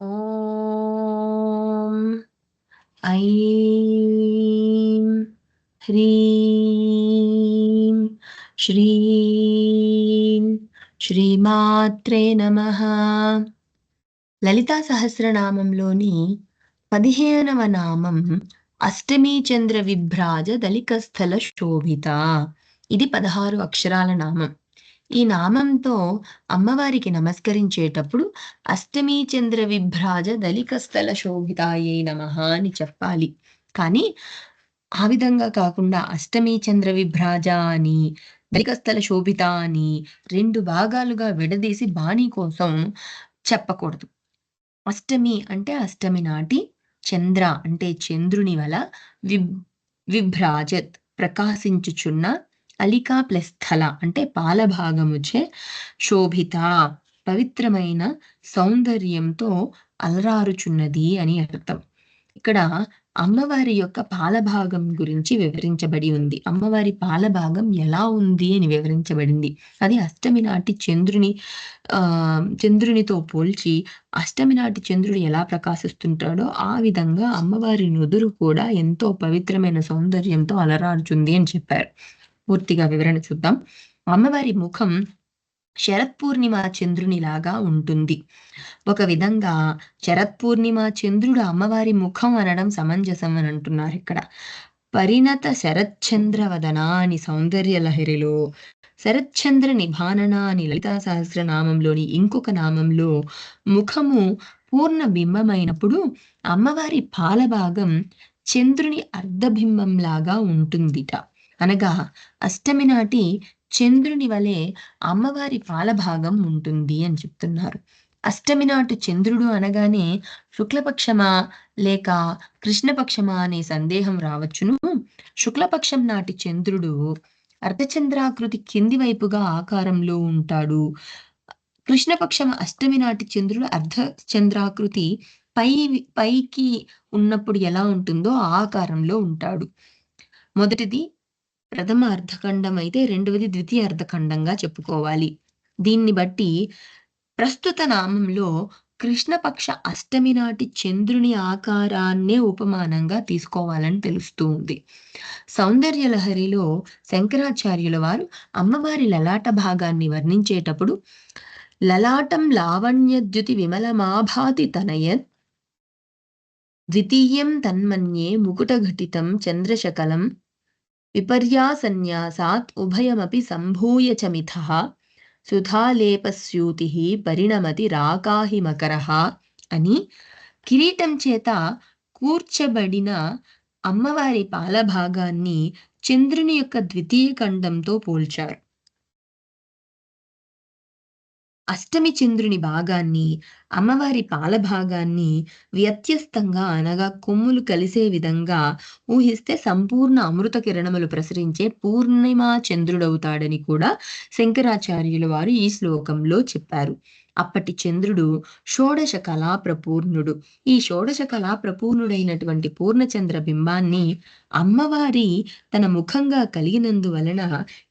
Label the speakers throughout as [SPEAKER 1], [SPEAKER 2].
[SPEAKER 1] ఓం ఐం హ్రీం శ్రీం శ్రీమాత్రే నమ లలితా సహస్రనామంలోని పదిహేనవ నామం అష్టమీ చంద్ర విభ్రాజ దళిక స్థల శోభిత. ఇది పదహారు అక్షరాల నామం. ఈ నామంతో అమ్మవారికి నమస్కరించేటప్పుడు అష్టమీ చంద్ర విభ్రాజ దళికస్థల శోభితాయే నమ అని చెప్పాలి. కానీ ఆ విధంగా కాకుండా అష్టమి చంద్ర విభ్రాజ అని దళికస్థల శోభిత అని రెండు భాగాలుగా విడదీసి బాణి కోసం చెప్పకూడదు. అష్టమి అంటే అష్టమి నాటి చంద్ర అంటే చంద్రుని వల విభ్రాజత్ ప్రకాశించుచున్న అలికా ప్లస్ స్థల అంటే పాల భాగముచే శోభిత పవిత్రమైన సౌందర్యంతో అలరారుచున్నది అని అర్థం. ఇక్కడ అమ్మవారి యొక్క పాలభాగం గురించి వివరించబడి ఉంది. అమ్మవారి పాలభాగం ఎలా ఉంది అని వివరించబడింది. అది అష్టమి నాటి చంద్రుని ఆ చంద్రునితో పోల్చి అష్టమి నాటి చంద్రుడు ఎలా ప్రకాశిస్తుంటాడో ఆ విధంగా అమ్మవారి నుదురు కూడా ఎంతో పవిత్రమైన సౌందర్యంతో అలరారుచుంది అని చెప్పారు. పూర్తిగా వివరణ చూద్దాం. అమ్మవారి ముఖం శరత్ పూర్ణిమ చంద్రునిలాగా ఉంటుంది. ఒక విధంగా శరత్ పూర్ణిమ చంద్రుడు అమ్మవారి ముఖం అనడం సమంజసం అని అంటున్నారు ఇక్కడ. పరిణత శరత్చంద్ర వదన అని సౌందర్య లహరిలో శరత్చంద్ర నిభానన అని లలితా సహస్రనామంలోని ఇంకొక నామంలో ముఖము పూర్ణ బింబమైనప్పుడు అమ్మవారి పాలభాగం చంద్రుని అర్ధబింబంలాగా ఉంటుందిట. అనగా అష్టమి నాటి చంద్రుని వలె అమ్మవారి పాలభాగం ఉంటుంది అని చెప్తున్నారు. అష్టమి నాటు చంద్రుడు అనగానే శుక్లపక్షమా లేక కృష్ణపక్షమా అనే సందేహం రావచ్చును. శుక్లపక్షం నాటి చంద్రుడు అర్ధచంద్రాకృతి కింది వైపుగా ఆకారంలో ఉంటాడు. కృష్ణపక్షం అష్టమి నాటి చంద్రుడు అర్ధ చంద్రాకృతి పై పైకి ఉన్నప్పుడు ఎలా ఉంటుందో ఆ ఆకారంలో ఉంటాడు. మొదటిది ప్రథమ అర్ధఖండం అయితే రెండవది ద్వితీయ అర్ధఖండంగా చెప్పుకోవాలి. దీన్ని బట్టి ప్రస్తుత నామంలో కృష్ణపక్ష అష్టమి నాటి చంద్రుని ఆకారాన్నే ఉపమానంగా తీసుకోవాలని తెలుస్తూ ఉంది. సౌందర్య లహరిలో శంకరాచార్యుల వారు అమ్మవారి లలాట భాగాన్ని వర్ణించేటప్పుడు లలాటం లావణ్యద్యుతి విమలమాభాతి తనయత్ ద్వితీయం తన్మన్యే ముకుటఘటితం చంద్రశకలం విపర్యాసన్యాసాత్ ఉభయమపి సంభూయ చ మిథః సుధాలేపస్యూతి పరిణమతి రాకాహి మకర అని కిరీటం చేత కూర్చబడిన అమ్మవారి పాలభాగాన్ని చంద్రుని యొక్క ద్వితీయ ఖండంతో పోల్చారు అష్టమి చంద్రుని భాగాన్ని అమ్మవారి పాల భాగాన్ని వ్యత్యస్తంగా అనగా కొమ్ములు కలిసే విధంగా ఊహిస్తే సంపూర్ణ అమృత కిరణములు ప్రసరించే పూర్ణిమా చంద్రుడవుతాడని కూడా శంకరాచార్యుల వారు ఈ శ్లోకంలో చెప్పారు. అప్పటి చంద్రుడు షోడశ కళా ప్రపూర్ణుడు. ఈ షోడశ కళా ప్రపూర్ణుడైనటువంటి పూర్ణచంద్ర బింబాన్ని అమ్మవారి తన ముఖంగా కలిగినందువలన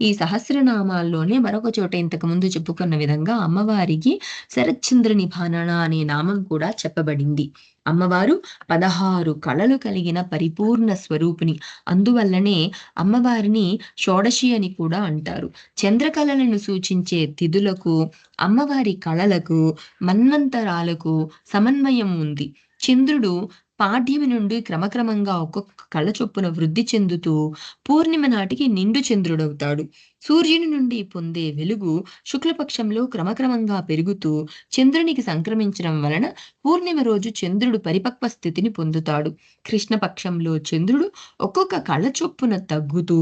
[SPEAKER 1] ఈ సహస్రనామాల్లోనే మరొక చోట ఇంతకు ముందు చెప్పుకున్న విధంగా అమ్మవారికి శరత్చంద్ర నిభానన అనే నామం కూడా చెప్పబడింది. అమ్మవారు పదహారు కళలు కలిగిన పరిపూర్ణ స్వరూపిణి. అందువల్లనే అమ్మవారిని షోడశి అని కూడా అంటారు. చంద్రకళలను సూచించే తిథులకు అమ్మవారి కళలకు మన్వంతరాలకు సమన్వయం ఉంది. చంద్రుడు పాఠ్యమి నుండి క్రమక్రమంగా ఒక్కొక్క కళ చొప్పున వృద్ధి చెందుతూ పూర్ణిమ నాటికి నిండు చంద్రుడవుతాడు. సూర్యుని నుండి పొందే వెలుగు శుక్లపక్షంలో క్రమక్రమంగా పెరుగుతూ చంద్రునికి సంక్రమించడం వలన పూర్ణిమ రోజు చంద్రుడు పరిపక్వ స్థితిని పొందుతాడు. కృష్ణపక్షంలో చంద్రుడు ఒక్కొక్క కళ చొప్పున తగ్గుతూ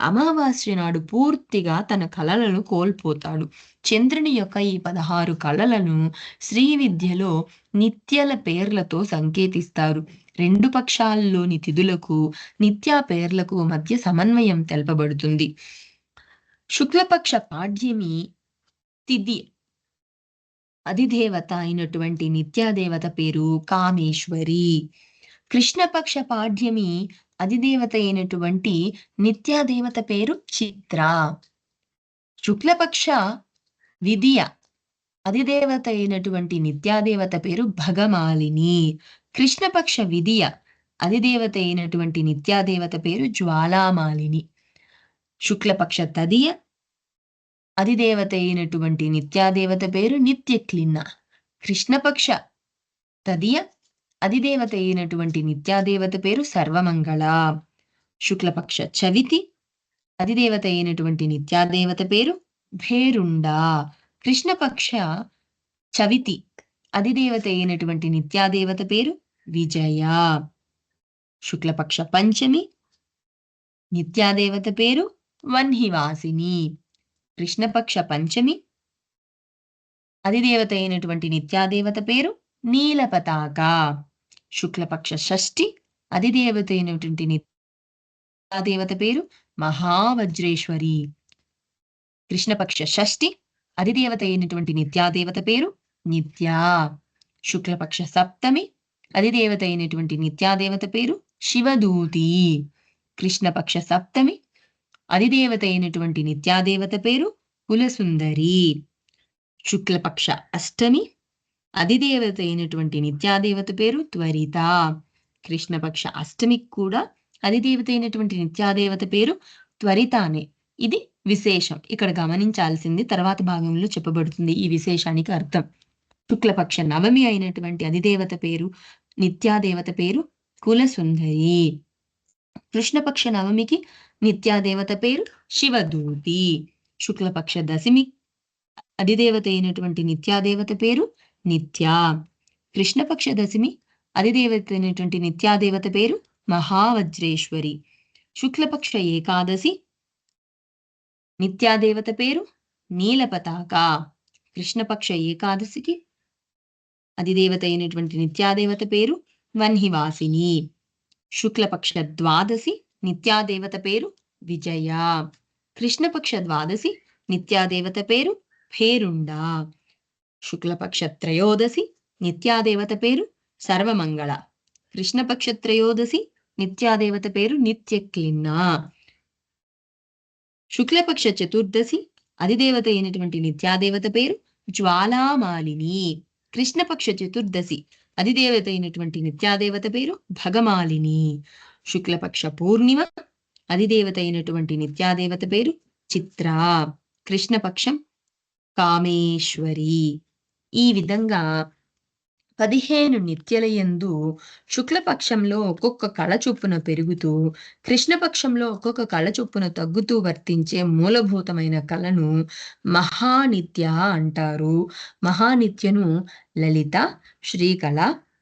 [SPEAKER 1] అమావాస్య నాడు పూర్తిగా తన కళలను కోల్పోతాడు. చంద్రుని యొక్క ఈ పదహారు కళలను శ్రీ విద్యలో నిత్యల పేర్లతో సంకేతిస్తారు. రెండు పక్షాల్లోని తిథులకు నిత్యా పేర్లకు మధ్య సమన్వయం తెలపబడుతుంది. శుక్లపక్ష పాడ్యమి తిది అధిదేవత అయినటువంటి నిత్యాదేవత పేరు కామేశ్వరి. కృష్ణపక్ష పాడ్యమి అధిదేవత అయినటువంటి నిత్యాదేవత పేరు చిత్ర. శుక్లపక్ష విధియ అధిదేవత అయినటువంటి నిత్యాదేవత పేరు భగమాలిని. కృష్ణపక్ష విధియ అధిదేవత అయినటువంటి నిత్యాదేవత పేరు జ్వాలామాలిని. శుక్లపక్ష తదియ అధిదేవత అయినటువంటి నిత్యాదేవత పేరు నిత్యక్లిన్న. కృష్ణపక్ష తదియ అధిదేవత అయినటువంటి నిత్యాదేవత పేరు సర్వమంగళ. శుక్లపక్ష చవితి అధిదేవత అయినటువంటి నిత్యాదేవత పేరు భేరుండా. కృష్ణపక్ష చవితి అధిదేవత అయినటువంటి నిత్యాదేవత పేరు విజయ. శుక్లపక్ష పంచమి నిత్యాదేవత పేరు వన్హివాసిని కృష్ణపక్ష పంచమి అధిదేవత అయినటువంటి నిత్యాదేవత పేరు నీలపతాక. శుక్లపక్ష షష్ఠి అధిదేవత అయినటువంటి నిత్యాదేవత పేరు మహావజ్రేశ్వరి. కృష్ణపక్ష షష్ఠి అధిదేవత అయినటువంటి నిత్యాదేవత పేరు నిత్య. శుక్లపక్ష సప్తమి అధిదేవత అయినటువంటి నిత్యాదేవత పేరు శివదూతి. కృష్ణపక్ష సప్తమి అధిదేవత అయినటువంటి నిత్యాదేవత పేరు కులసుందరి. శుక్లపక్ష అష్టమి అధిదేవత అయినటువంటి నిత్యాదేవత పేరు త్వరిత. కృష్ణపక్ష అష్టమికి కూడా అధిదేవత అయినటువంటి నిత్యాదేవత పేరు త్వరితానే. ఇది విశేషం. ఇక్కడ గమనించాల్సింది తర్వాత భాగంలో చెప్పబడుతుంది ఈ విశేషానికి అర్థం. శుక్లపక్ష నవమి అయినటువంటి అధిదేవత పేరు నిత్యాదేవత పేరు కులసుందరి. కృష్ణపక్ష నవమికి నిత్యాదేవత పేరు శివదూతి. శుక్లపక్ష దశమి అధిదేవత అయినటువంటి నిత్యాదేవత పేరు నిత్య. కృష్ణపక్ష దశమి అధిదేవత అయినటువంటి నిత్యాదేవత పేరు మహావజ్రేశ్వరి. శుక్లపక్ష ఏకాదశి నిత్యాదేవత పేరు నీలపతాక. కృష్ణపక్ష ఏకాదశికి అధిదేవత అయినటువంటి నిత్యాదేవత పేరు వన్హివాసిని శుక్లపక్ష ద్వాదశి నిత్యాదేవత పేరు విజయ. కృష్ణపక్ష ద్వాదశి నిత్యాదేవత పేరు భేరుండ. శుక్లపక్ష త్రయోదశి నిత్యాదేవత పేరు సర్వమంగళ. కృష్ణపక్ష త్రయోదశి నిత్యాదేవత పేరు నిత్యక్లిన్న శుక్లపక్ష చతుర్దశి అధిదేవత అయినటువంటి నిత్యాదేవత పేరు జ్వాలామాలిని. కృష్ణపక్ష చతుర్దశి అధిదేవత అయినటువంటి నిత్యాదేవత పేరు భగమాలిని. శుక్లపక్ష పూర్ణిమ అధిదేవత అయినటువంటి నిత్యాదేవత పేరు చిత్ర. కృష్ణపక్షం కామేశ్వరి. ఈ విధంగా పదిహేను నిత్యలయందు శుక్లపక్షంలో ఒక్కొక్క కళ చొప్పున పెరుగుతూ కృష్ణపక్షంలో ఒక్కొక్క కళ చొప్పున తగ్గుతూ వర్తించే మూలభూతమైన కళను మహానిత్య అంటారు. మహానిత్యను లలిత శ్రీకళ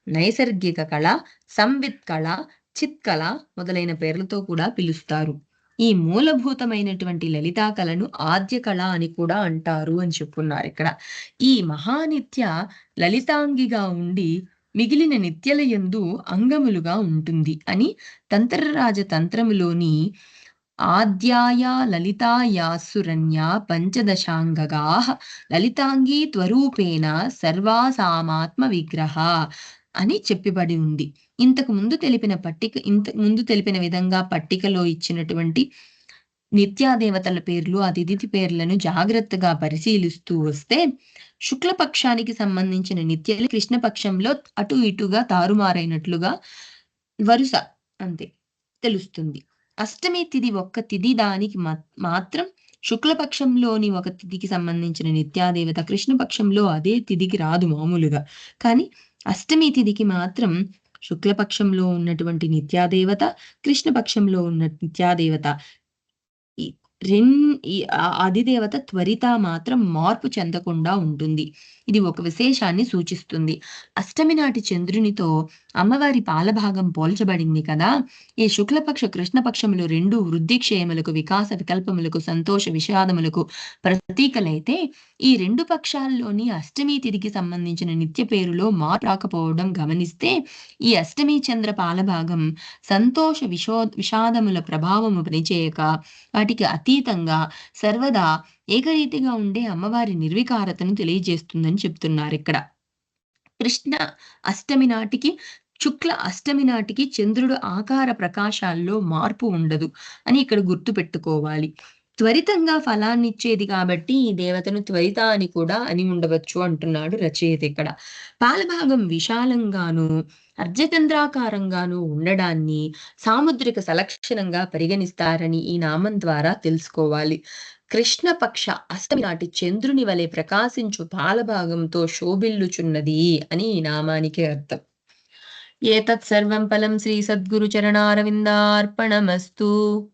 [SPEAKER 1] నైసర్గిక కళ సంవిత్ కళ చిత్కళ మొదలైన పేర్లతో కూడా పిలుస్తారు. ఈ మూలభూతమైనటువంటి లలితా కళను ఆద్య కళ అని కూడా అంటారు అని చెప్పున్నారు ఇక్కడ. ఈ మహానిత్య లలితాంగిగా ఉండి మిగిలిన నిత్యల యందు అంగములుగా ఉంటుంది అని తంత్రరాజ తంత్రములోని ఆద్యాయ లలితాయాసురణ్య పంచదశాంగగా లలితాంగీ త్వరూపేణ సర్వాసామాత్మ విగ్రహ అని చెప్పిబడి ఉంది. ఇంతకు ముందు తెలిపిన పట్టిక ఇంతకు ముందు తెలిపిన విధంగా పట్టికలో ఇచ్చినటువంటి నిత్యాదేవతల పేర్లు అతిథి పేర్లను జాగ్రత్తగా పరిశీలిస్తూ వస్తే శుక్లపక్షానికి సంబంధించిన నిత్యలు కృష్ణపక్షంలో అటు ఇటుగా తారుమారైనట్లుగా వరుస అంతే తెలుస్తుంది. అష్టమి తిథి ఒక్క తిథి దానికి మాత్రం శుక్లపక్షంలోని ఒక తిథికి సంబంధించిన నిత్యాదేవత కృష్ణపక్షంలో అదే తిథికి రాదు మామూలుగా. కానీ అష్టమి తిథికి మాత్రం శుక్లపక్షంలో ఉన్నటువంటి నిత్యాదేవత కృష్ణపక్షంలో ఉన్న నిత్యాదేవత రిన్ అధిదేవత త్వరిత మాత్రం మార్పు చెందకుండా ఉంటుంది. ఇది ఒక విశేషాన్ని సూచిస్తుంది. అష్టమి నాటి చంద్రునితో అమ్మవారి పాలభాగం పోల్చబడింది కదా. ఈ శుక్లపక్ష కృష్ణపక్షములు రెండు వృద్ధిక్షేములకు వికాస వికల్పములకు సంతోష విషాదములకు ప్రతీకలైతే ఈ రెండు పక్షాల్లోని అష్టమి తిరిగి సంబంధించిన నిత్య పేరులో మార్పు రాకపోవడం గమనిస్తే ఈ అష్టమి చంద్ర పాలభాగం సంతోష విషో విషాదముల ప్రభావము పనిచేయక వాటికి అతీతంగా సర్వదా ఏకరీతిగా ఉండే అమ్మవారి నిర్వికారతను తెలియజేస్తుందని చెప్తున్నారు ఇక్కడ. కృష్ణ అష్టమి నాటికి శుక్ల అష్టమి నాటికి చంద్రుడు ఆకార ప్రకాశాల్లో మార్పు ఉండదు అని ఇక్కడ గుర్తు పెట్టుకోవాలి త్వరితంగా ఫలాన్నిచ్చేది కాబట్టి ఈ దేవతను త్వరిత అని కూడా అని ఉండవచ్చు అంటున్నాడు రచయిత ఇక్కడ. పాలభాగం విశాలంగాను అర్ధచంద్రాకారంగాను ఉండడాన్ని సాముద్రిక సలక్షణంగా పరిగణిస్తారని ఈ నామం ద్వారా తెలుసుకోవాలి. కృష్ణపక్ష అష్టమి నాటి చంద్రుని వలె ప్రకాశించు పాలభాగంతో శోభిల్లుచున్నది అని ఈ నామానికి అర్థం. ఏతత్ సర్వం ఫలం శ్రీ సద్గురు చరణారవిందార్పణమస్తు.